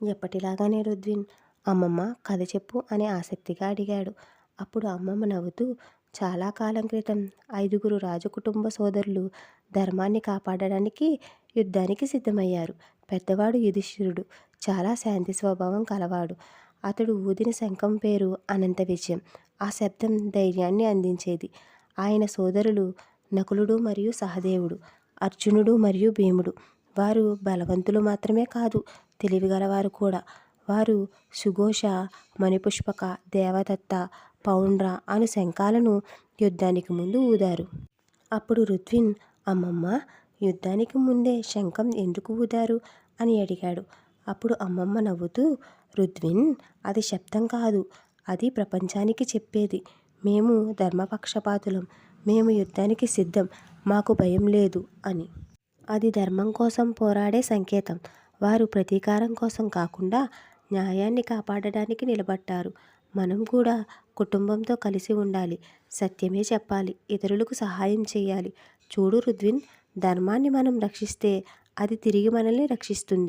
ఎప్పటిలాగానే రుద్విన్ అమ్మమ్మ కథ చెప్పు అని ఆసక్తిగా అడిగాడు. అప్పుడు అమ్మమ్మ నవ్వుతూ చాలా కాలం క్రితం ఐదుగురు రాజకుటుంబ సోదరులు ధర్మాన్ని కాపాడడానికి యుద్ధానికి సిద్ధమయ్యారు. పెద్దవాడు యుధిష్ఠిరుడు చాలా శాంతి స్వభావం కలవాడు. అతడు ఊదిన శంఖం పేరు అనంత విజయం. ఆ శబ్దం ధైర్యాన్ని అందించేది. ఆయన సోదరులు నకులుడు మరియు సహదేవుడు అర్జునుడు మరియు భీముడు. వారు బలవంతులు మాత్రమే కాదు తెలివిగలవారు కూడా. వారు సుఘోష మణిపుష్పక దేవదత్త పౌండ్ర అను శంఖాలను యుద్ధానికి ముందు ఊదారు. అప్పుడు రుద్విన్ అమ్మమ్మ యుద్ధానికి ముందే శంఖం ఎందుకు ఊదారు? అని అడిగాడు. అప్పుడు అమ్మమ్మ నవ్వుతూ రుద్విన్ అది శబ్దం కాదు అది ప్రపంచానికి చెప్పేది. మేము ధర్మపక్షపాతులం మేము యుద్ధానికి సిద్ధం మాకు భయం లేదు అని. అది ధర్మం కోసం పోరాడే సంకేతం. వారు ప్రతీకారం కోసం కాకుండా న్యాయాన్ని కాపాడడానికి నిలబడ్డారు. మనం కూడా కుటుంబంతో కలిసి ఉండాలి. సత్యమే చెప్పాలి. ఇతరులకు సహాయం చేయాలి. చూడు రుద్విన్ ధర్మాన్ని మనం రక్షిస్తే అది తిరిగి మనల్ని రక్షిస్తుంది.